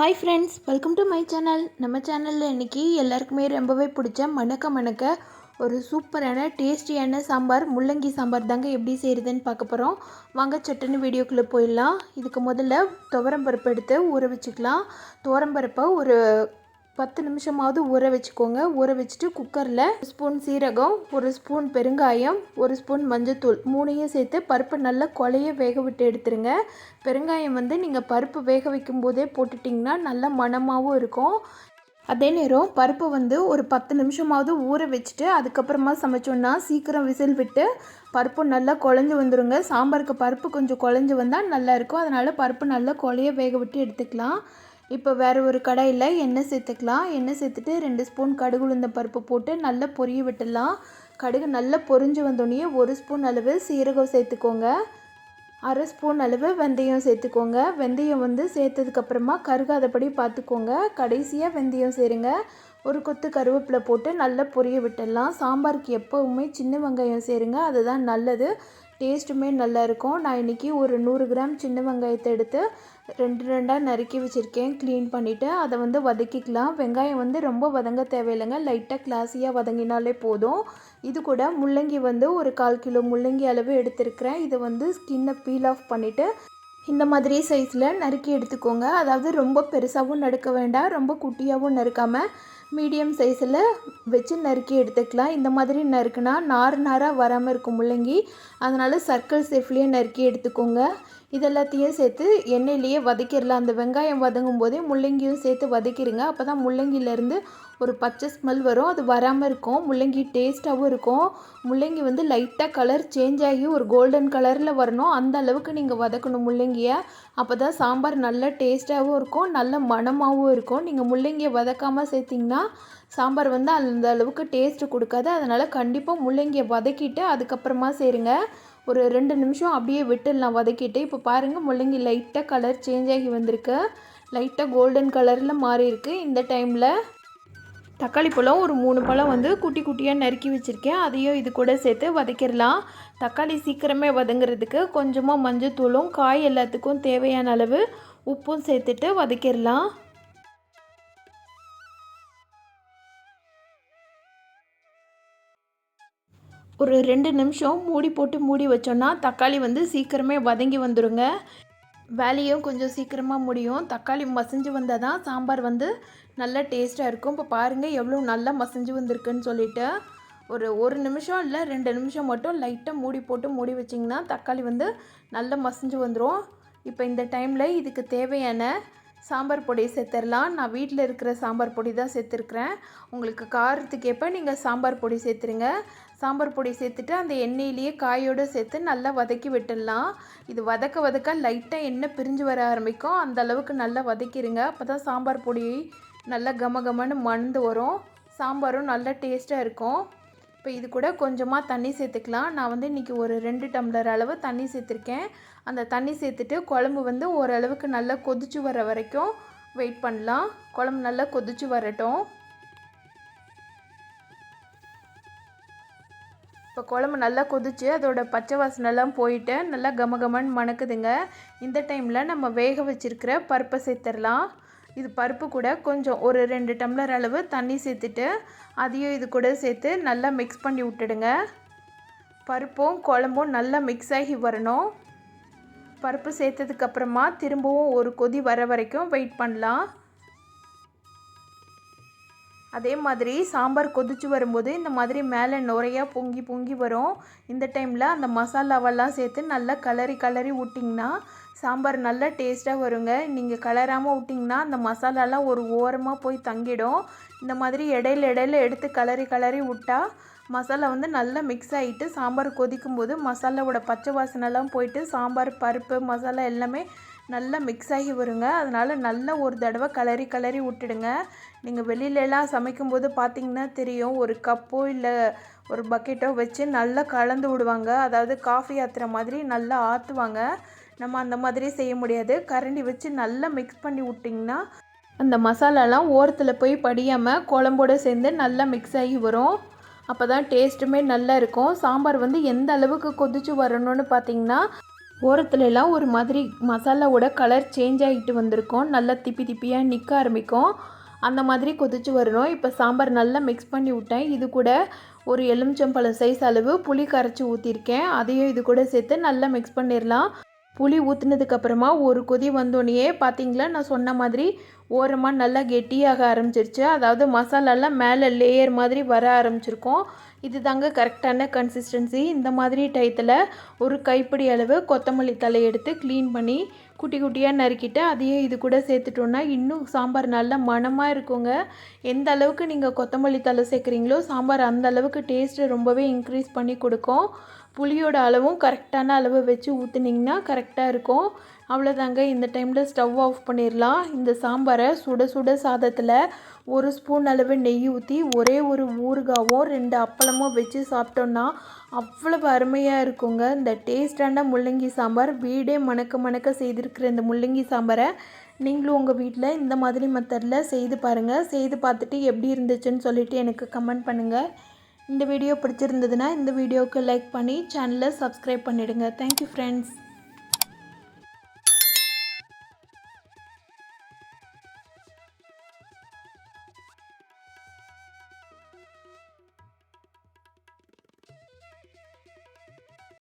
Hi friends welcome to my channel நம்ம சேனலில் இன்றைக்கி எல்லாருக்குமே ரொம்பவே பிடிச்ச மணக்க மணக்க ஒரு சூப்பரான டேஸ்டியான சாம்பார் முள்ளங்கி சாம்பார் தாங்க எப்படி செய்கிறதுன்னு பார்க்க போகிறோம் வாங்க சட்டுன்னு வீடியோக்குள்ளே போயிடலாம். இதுக்கு முதல்ல துவரம் பருப்பு எடுத்து ஊற வச்சுக்கலாம். துவரம் பருப்பை ஒரு பத்து நிமிஷமாவது ஊற வச்சுக்கோங்க. ஊற வச்சுட்டு குக்கரில் ஸ்பூன் சீரகம் ஒரு ஸ்பூன் பெருங்காயம் ஒரு ஸ்பூன் மஞ்சத்தூள் மூணையும் சேர்த்து பருப்பு நல்லா கொலைய வேக விட்டு எடுத்துருங்க. பெருங்காயம் வந்து நீங்கள் பருப்பு வேக வைக்கும் போதே போட்டுட்டிங்கன்னா நல்ல மணமாகவும் இருக்கும். அதே நேரம் பருப்பு வந்து ஒரு பத்து நிமிஷமாவது ஊற வச்சுட்டு அதுக்கப்புறமா சமைச்சோன்னா சீக்கிரம் விசில் விட்டு பருப்பு நல்லா குழஞ்சி வந்துடுங்க சாம்பாருக்கு பருப்பு கொஞ்சம் குழஞ்சி வந்தால் நல்லாயிருக்கும் அதனால் பருப்பு நல்லா குழைய வேக விட்டு எடுத்துக்கலாம். இப்போ வேறு ஒரு கடாயில் எண்ணெய் சேர்த்துக்கலாம். எண்ணெய் சேர்த்துட்டு ரெண்டு ஸ்பூன் கடுகு உளுந்த பருப்பு போட்டு நல்லா பொரிய விட்டுடலாம். கடுகு நல்லா பொரிஞ்சு வந்தோடனே ஒரு ஸ்பூன் அளவு சீரகம் சேர்த்துக்கோங்க. அரை ஸ்பூன் அளவு வெந்தயம் சேர்த்துக்கோங்க. வெந்தயம் வந்து சேர்த்ததுக்கப்புறமா கருகாதபடி பார்த்துக்கோங்க. கடைசியாக வெந்தயம் சேருங்க. ஒரு கொத்து கருவேப்பிலை போட்டு நல்லா பொரிய விட்டுடலாம். சாம்பாருக்கு எப்போவுமே சின்ன வெங்காயம் சேருங்க. அதுதான் நல்லது. டேஸ்ட்டுமே நல்லாயிருக்கும். நான் இன்றைக்கி ஒரு நூறு கிராம் சின்ன வெங்காயத்தை எடுத்து ரெண்டு ரெண்டாக நறுக்கி வச்சுருக்கேன். க்ளீன் பண்ணிவிட்டு அதை வந்து வதக்கிக்கலாம். வெங்காயம் வந்து ரொம்ப வதங்க தேவையில்லைங்க. லைட்டாக கிளாஸியாக வதங்கினாலே போதும். இது கூட முள்ளங்கி வந்து ஒரு கால் கிலோ முள்ளங்கி அளவு எடுத்திருக்கிறேன். இதை வந்து ஸ்கின்னை பீல் ஆஃப் பண்ணிவிட்டு இந்த மாதிரி சைஸில் நறுக்கி எடுத்துக்கோங்க. அதாவது ரொம்ப பெருசாகவும் நறுக்க வேண்டாம். ரொம்ப குட்டியாகவும் நறுக்காமல் மீடியம் சைஸில் வச்சு நறுக்கி எடுத்துக்கலாம். இந்த மாதிரி நறுக்குனா நார் நாராக வராமல் இருக்கும் முள்ளங்கி. அதனால் சர்க்கிள் சேஃப்லேயே நறுக்கி எடுத்துக்கோங்க. இதெல்லாத்தையும் சேர்த்து எண்ணெயிலேயே வதக்கிடலாம். அந்த வெங்காயம் வதங்கும் போதே முள்ளங்கியும் சேர்த்து வதக்கிடுங்க. அப்போ தான் முள்ளங்கியிலேருந்து ஒரு பச்சை ஸ்மெல் வரும். அது வராமல் இருக்கும். முள்ளங்கி டேஸ்ட்டாகவும் இருக்கும். முள்ளங்கி வந்து லைட்டாக கலர் சேஞ்ச் ஆகி ஒரு கோல்டன் கலரில் வரணும். அந்த அளவுக்கு நீங்கள் வதக்கணும் முள்ளங்கியை. அப்போ தான் சாம்பார் நல்ல டேஸ்ட்டாகவும் இருக்கும். நல்ல மணமாகவும் இருக்கும். நீங்கள் முள்ளங்கியை வதக்காமல் சேர்த்திங்கன்னா சாம்பார் வந்து அந்த அளவுக்கு டேஸ்ட்டு கொடுக்காது. அதனால் கண்டிப்பாக முள்ளங்கியை வதக்கிட்டு அதுக்கப்புறமா சேருங்க. ஒரு ரெண்டு நிமிஷம் அப்படியே விட்டுடலாம் வதக்கிட்டு இப்போ பாருங்கள் முள்ளங்கி லைட்டாக கலர் சேஞ்ச் ஆகி வந்திருக்கு. லைட்டாக கோல்டன் கலரில் மாறி இருக்குது இந்த டைமில் தக்காளி பழம் ஒரு மூணு பழம் வந்து குட்டி குட்டியாக நறுக்கி வச்சுருக்கேன். அதையும் இது கூட சேர்த்து வதக்கிடலாம். தக்காளி சீக்கிரமே வதங்குறதுக்கு கொஞ்சமாக மஞ்சத்தூளும் காய் எல்லாத்துக்கும் தேவையான அளவு உப்பும் சேர்த்துட்டு வதக்கிடலாம். ஒரு ரெண்டு நிமிஷம் மூடி போட்டு மூடி வச்சோன்னா தக்காளி வந்து சீக்கிரமே வதங்கி வந்துடுங்க வேலையும் கொஞ்சம் சீக்கிரமாக முடியும். தக்காளி மசிஞ்சு வந்தால் தான் சாம்பார் வந்து நல்லா டேஸ்ட்டாக இருக்கும். இப்போ பாருங்கள் எவ்வளோ நல்லா மசிஞ்சு வந்திருக்குன்னு சொல்லிட்டு. ஒரு ஒரு நிமிஷம் இல்லை ரெண்டு நிமிஷம் மட்டும் லைட்டாக மூடி போட்டு மூடி வச்சிங்கன்னா தக்காளி வந்து நல்லா மசிஞ்சு வந்துடும் இப்போ இந்த டைமில் இதுக்கு தேவையான சாம்பார் பொடி சேர்த்துடலாம். நான் வீட்டில் இருக்கிற சாம்பார் பொடி தான் சேர்த்துருக்குறேன். உங்களுக்கு காரத்துக்கு ஏற்ப நீங்கள் சாம்பார் பொடி சேர்த்துருங்க. சாம்பார் பொடி சேர்த்துட்டு அந்த எண்ணெயிலேயே காயோடு சேர்த்து நல்லா வதக்கி விட்டுடலாம். இது வதக்க வதக்க லைட்டாக எண்ணெய் பிரிஞ்சு வர ஆரம்பிக்கும். அந்த அளவுக்கு நல்லா வதக்கிடுங்க அப்போ தான் சாம்பார் பொடி நல்லா கம கமன்னு மணந்து வரும். சாம்பாரும் நல்லா டேஸ்ட்டாக இருக்கும். இப்போ இது கூட கொஞ்சமாக தண்ணி சேர்த்துக்கலாம். நான் வந்து இன்றைக்கி ஒரு ரெண்டு டம்ளர் அளவு தண்ணி சேர்த்துருக்கேன். அந்த தண்ணி சேர்த்துட்டு குழம்பு வந்து ஓரளவுக்கு நல்லா கொதிச்சு வர வரைக்கும் வெயிட் பண்ணலாம். குழம்பு நல்லா கொதிச்சு வரட்டும். இப்போ குழம்பு நல்லா கொதிச்சு அதோட பச்சை வாசனைலாம் போயிட்டு நல்லா கம கமன்னு மணக்குதுங்க. இந்த டைமில் நம்ம வேக வச்சுருக்கிற பருப்பை சேர்த்துடலாம். இது பருப்பு கூட கொஞ்சம் ஒரு ரெண்டு டம்ளர் அளவு தண்ணி சேர்த்துட்டு அதையும் இது கூட சேர்த்து நல்லா மிக்ஸ் பண்ணி விட்டுடுங்க. பருப்பும் குழம்பும் நல்லா மிக்ஸ் ஆகி வரணும். பருப்பு சேர்த்ததுக்கப்புறமா திரும்பவும் ஒரு கொதி வர வரைக்கும் வெயிட் பண்ணலாம். அதே மாதிரி சாம்பார் கொதிச்சு வரும்போது இந்த மாதிரி மேலே நுறையாக பொங்கி பொங்கி வரும். இந்த டைமில் அந்த மசாலாவெல்லாம் சேர்த்து நல்லா கலரி கலரி விட்டிங்கன்னா சாம்பார் நல்லா டேஸ்ட்டாக வருங்க. நீங்கள் கலராமல் விட்டிங்கன்னா அந்த மசாலாலாம் ஒரு ஓரமாக போய் தங்கிடும். இந்த மாதிரி இடையில இடையில எடுத்து கலரி கலரி விட்டால் மசாலா வந்து நல்லா மிக்ஸ் ஆகிட்டு சாம்பார் கொதிக்கும் போது மசாலாவோட பச்சை வாசனைலாம் போயிட்டு சாம்பார் பருப்பு மசாலா எல்லாமே நல்லா மிக்ஸ் ஆகி வருங்க. அதனால் நல்லா ஒரு தடவை கலரி கலரி விட்டுடுங்க. நீங்கள் வெளியிலலாம் சமைக்கும்போது பார்த்திங்கன்னா தெரியும் ஒரு கப்போ இல்லை ஒரு பக்கெட்டோ வச்சு நல்லா கலந்து விடுவாங்க. அதாவது காஃபி ஆற்றுற மாதிரி நல்லா ஆற்றுவாங்க நம்ம அந்த மாதிரி செய்ய முடியாது. கரண்டி வச்சு நல்லா மிக்ஸ் பண்ணி விட்டிங்கன்னா அந்த மசாலாலாம் ஓரத்தில் போய் படியாமல் குழம்போடு சேர்ந்து நல்லா மிக்ஸ் ஆகி வரும். அப்போ தான் டேஸ்ட்டுமே நல்லா இருக்கும். சாம்பார் வந்து எந்த அளவுக்கு கொதிச்சு வரணும்னு பார்த்தீங்கன்னா ஓரத்துலலாம் ஒரு மாதிரி மசாலாவோட கலர் சேஞ்ச் ஆகிட்டு வந்திருக்கும். நல்லா திப்பி திப்பியாக நிற்க ஆரம்பிக்கும். அந்த மாதிரி கொதிச்சு வரணும். இப்போ சாம்பார் நல்லா மிக்ஸ் பண்ணி விட்டேன். இது கூட ஒரு எலுமிச்சம்பழம் சைஸ் அளவு புளி கரைச்சி ஊற்றிருக்கேன் அதையும் இது கூட சேர்த்து நல்லா மிக்ஸ் பண்ணிடலாம் புளி ஊற்றுனதுக்கப்புறமா ஒரு கொதி வந்தோடனே பார்த்தீங்களா நான் சொன்ன மாதிரி ஓரமாக நல்லா கெட்டியாக ஆரம்பிச்சிருச்சு. அதாவது மசாலாலாம் மேலே லேயர் மாதிரி வர ஆரம்பிச்சிருக்கோம். இது தாங்க கரெக்டான கன்சிஸ்டன்சி இந்த மாதிரி டயத்தில் ஒரு கைப்பிடி அளவு கொத்தமல்லி தலை எடுத்து க்ளீன் பண்ணி குட்டி குட்டியாக நறுக்கிட்டு அதையும் இது கூட சேர்த்துட்டோன்னா இன்னும் சாம்பார் நல்ல மணமாக இருக்குங்க. எந்த அளவுக்கு நீங்கள் கொத்தமல்லி தலை சேர்க்குறீங்களோ சாம்பார் அந்த அளவுக்கு டேஸ்ட்டு ரொம்பவே இன்க்ரீஸ் பண்ணி கொடுக்கும். புளியோட அளவும் கரெக்டான அளவு வச்சு ஊற்றுனீங்கன்னா கரெக்டாக இருக்கும். அவ்வளோதாங்க இந்த டைமில் ஸ்டவ் ஆஃப் பண்ணிடலாம் இந்த சாம்பாரை சுட சுட சாதத்தில் ஒரு ஸ்பூன் அளவு நெய் ஊற்றி ஒரே ஒரு ஊறுகாவும் ரெண்டு அப்பளமும் வச்சு சாப்பிட்டோன்னா அவ்வளவு அருமையாக இருக்குங்க. இந்த டேஸ்டான முள்ளங்கி சாம்பார் வீடே மணக்க மணக்க செய்திருக்கிற இந்த முள்ளங்கி சாம்பாரை நீங்களும் உங்கள் வீட்டில் இந்த மாதிரி மெத்தடில் செய்து பாருங்கள் செய்து பார்த்துட்டு எப்படி இருந்துச்சுன்னு சொல்லிவிட்டு எனக்கு கமெண்ட் பண்ணுங்கள் இந்த வீடியோ பிடிச்சிருந்ததுன்னா இந்த வீடியோவுக்கு லைக் பண்ணி சேனலை சப்ஸ்கிரைப் பண்ணிவிடுங்க தேங்க்யூ ஃப்ரெண்ட்ஸ்